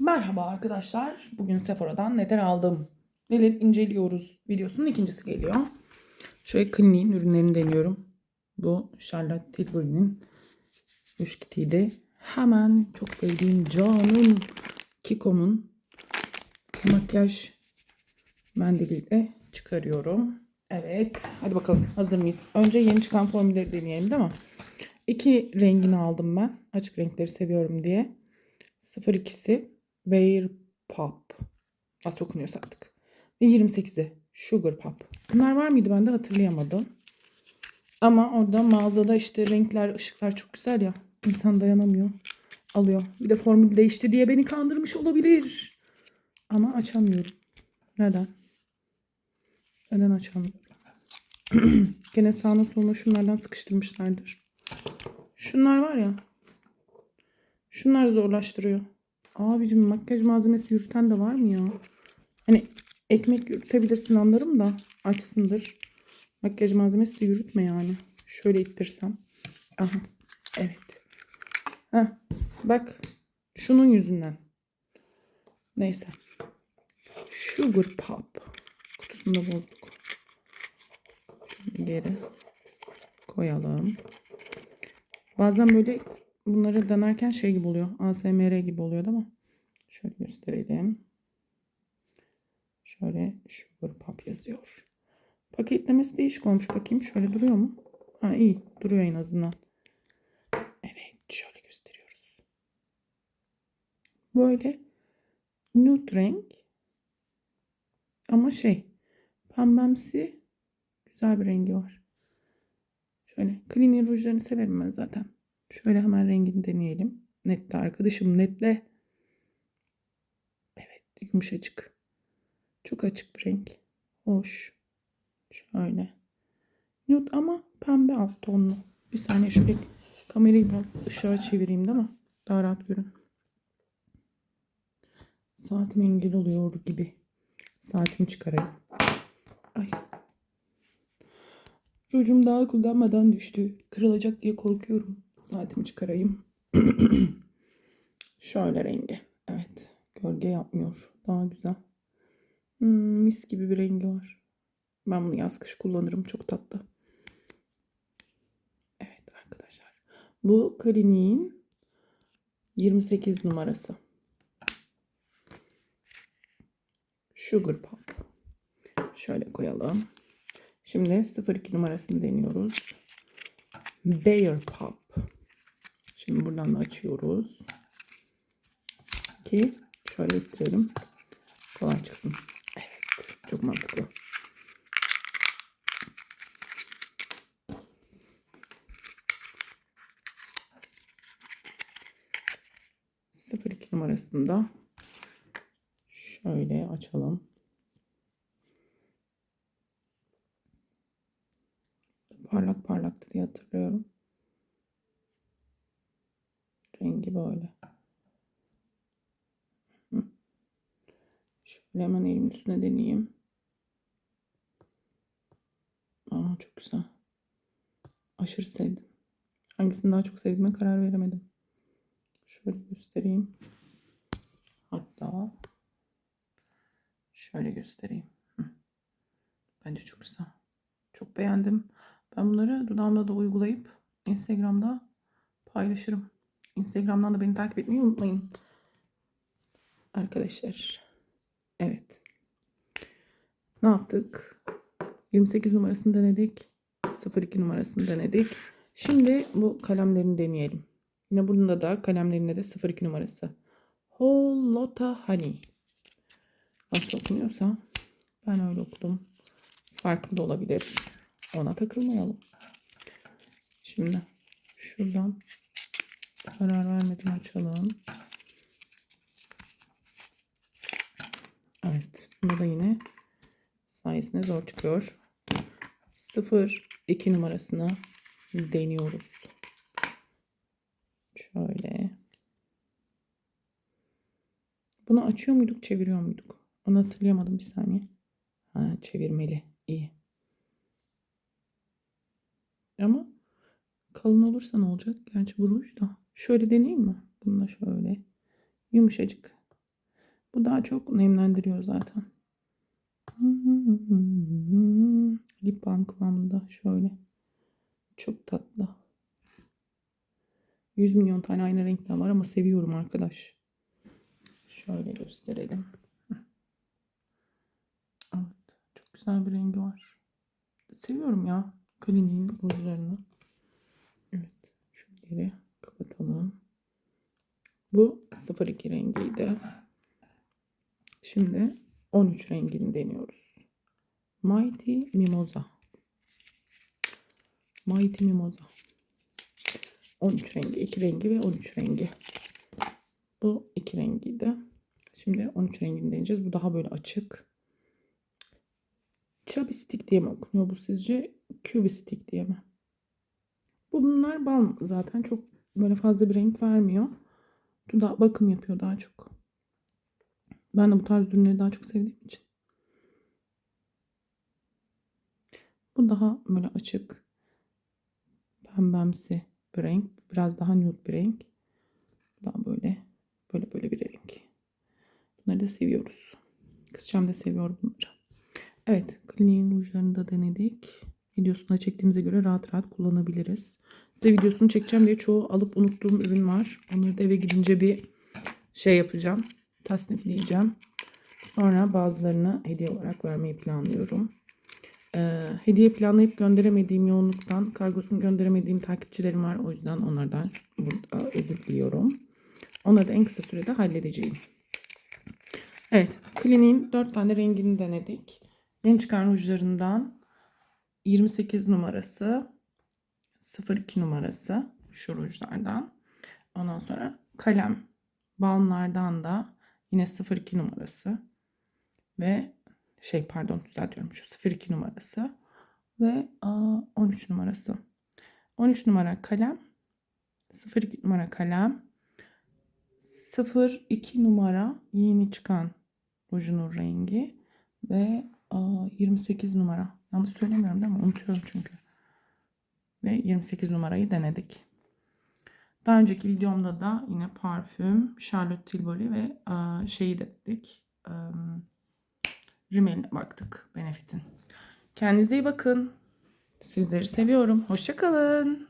Merhaba arkadaşlar. Bugün Sephora'dan neler aldım? Neler inceliyoruz videosunun ikincisi geliyor. Şöyle kliniğin ürünlerini deniyorum. Bu Charlotte Tilbury'nin müşkitiydi. Hemen çok sevdiğim canım Kiko'mun makyaj mendiliyle çıkarıyorum. Evet. Hadi bakalım hazır mıyız? Önce yeni çıkan formülleri deneyelim değil mi? İki rengini aldım ben. Açık renkleri seviyorum diye. 02'si Bear Pop. Nasıl okunuyorsa artık. Ve 28'i Sugar Pop. Bunlar var mıydı ben de hatırlayamadım. Ama orada mağazada işte renkler, ışıklar çok güzel ya. İnsan dayanamıyor. Alıyor. Bir de formül değişti diye beni kandırmış olabilir. Ama açamıyorum. Neden? Neden açamıyorum? Gene sağına soluna şunlardan sıkıştırmışlardır. Şunlar var ya. Şunlar zorlaştırıyor. Abicim makyaj malzemesi yürüten de var mı ya? Hani ekmek yürütebilirsin anlarım da açsındır. Makyaj malzemesi de yürütme yani. Şöyle ittirsem. Aha. Evet. Heh. Bak. Şunun yüzünden. Neyse. Sugar Pop. Kutusunu da bozduk. Şöyle geri koyalım. Bazen böyle bunları denerken şey gibi oluyor. ASMR gibi oluyor değil mi? Şöyle gösterelim. Şöyle Sugar Pop yazıyor. Paketlemesi değişik olmuş. Bakayım şöyle duruyor mu? Ha iyi. Duruyor en azından. Evet. Şöyle gösteriyoruz. Böyle nude renk. Ama şey pembemsi güzel bir rengi var. Şöyle cleaning rujlarını severim ben zaten. Şöyle hemen rengini deneyelim. Netle arkadaşım netle. Evet yumuşacık. Çok açık bir renk. Hoş. Şöyle. Nude ama pembe alt tonlu. Bir saniye şöyle kamerayı biraz ışığa çevireyim değil mi? Daha rahat görün. Saatim engel oluyor gibi. Saatimi çıkarayım. Ay. Rujum daha kullanmadan düştü. Kırılacak diye korkuyorum. Saatimi çıkarayım. Şöyle rengi. Evet. Gölge yapmıyor. Daha güzel. Hmm, mis gibi bir rengi var. Ben bunu yaz kış kullanırım. Çok tatlı. Evet arkadaşlar. Bu Kliniğin 28 numarası. Sugar Pop. Şöyle koyalım. Şimdi 02 numarasını deniyoruz. Bear Pop. Şimdi buradan da açıyoruz. Ki şöyle ittirelim. Kolay çıksın. Evet. Çok mantıklı. Sıfır iki numarasında şöyle açalım. Parlak parlaktı diye hatırlıyorum. Rengi böyle. Şöyle hemen elimin üstüne deneyeyim. Aa çok güzel. Aşırı sevdim. Hangisini daha çok sevdiğime karar veremedim. Şöyle göstereyim. Hatta şöyle göstereyim. Bence çok güzel. Çok beğendim. Ben bunları dudağımda da uygulayıp Instagram'da paylaşırım. Instagram'dan da beni takip etmeyi unutmayın. Arkadaşlar. Evet. Ne yaptık? 28 numarasını denedik. 02 numarasını denedik. Şimdi bu kalemlerini deneyelim. Yine bunda da kalemlerinde de 02 numarası. Whole Lotta Honey. Nasıl okunuyorsa ben öyle okudum. Farklı da olabilir. Ona takılmayalım. Şimdi şuradan karar vermeden açalım. Evet. Bunda da yine sayesinde zor çıkıyor. 0 2 numarasını deniyoruz. Şöyle. Bunu açıyor muyduk, çeviriyor muyduk? Onu hatırlayamadım bir saniye. Ha, çevirmeli. İyi. Ama kalın olursa ne olacak? Gerçi bu da. Şöyle deneyeyim mi? Bununla şöyle. Yumuşacık. Bu daha çok nemlendiriyor zaten. Lip balm kıvamında şöyle. Çok tatlı. 100 milyon tane aynı renkler var ama seviyorum arkadaş. Şöyle gösterelim. Evet. Çok güzel bir rengi var. Seviyorum ya. Kliniğin rujlarını. Evet. Şunları kapatalım. Bu 02 rengiydi. Şimdi 13 rengini deniyoruz. Mighty Mimosa. Mighty Mimosa. 13 rengi, 2 rengi ve 13 rengi. Bu 2 rengiydi. Şimdi 13 rengini deneyeceğiz. Bu daha böyle açık. Chubby Stick diye mi okunuyor bu sizce? Cubby Stick diye mi? Bu bunlar balm zaten çok böyle fazla bir renk vermiyor. Dudağa bakım yapıyor daha çok. Ben de bu tarz ürünleri daha çok sevdiğim için. Bu daha böyle açık. Pembemsi bir renk. Biraz daha nude bir renk. Daha böyle böyle böyle bir renk. Bunları da seviyoruz. Kızcağım da seviyor bunları. Evet. Kliniğin rujlarını da denedik. Videosunu çektiğimize göre rahat rahat kullanabiliriz. Size videosunu çekeceğim diye çoğu alıp unuttuğum ürün var. Onları da eve gidince bir şey yapacağım. Tasnifleyeceğim. Sonra bazılarını hediye olarak vermeyi planlıyorum. Ee, hediye planlayıp gönderemediğim yoğunluktan kargosunu gönderemediğim takipçilerim var. O yüzden onlardan burada özür diliyorum. Onları da en kısa sürede halledeceğim. Evet. Kliniğin 4 tane rengini denedik. Yeni çıkan rujlarından 28 numarası 02 numarası şu rujlardan. Ondan sonra kalem balmlardan da yine 02 numarası ve şey pardon düzeltiyorum şu 02 numarası ve aa, 13 numarası. 13 numara kalem 02 numara kalem 02 numara yeni çıkan rujunun rengi ve aa, 28 numara. Yanlış söylemiyorum değil mi? Unutuyorum çünkü. Ve 28 numarayı denedik. Daha önceki videomda da yine parfüm, Charlotte Tilbury ve aa, şeyi denedik. Aa, Rimeline baktık Benefit'in. Kendinize iyi bakın. Sizleri seviyorum. Hoşçakalın.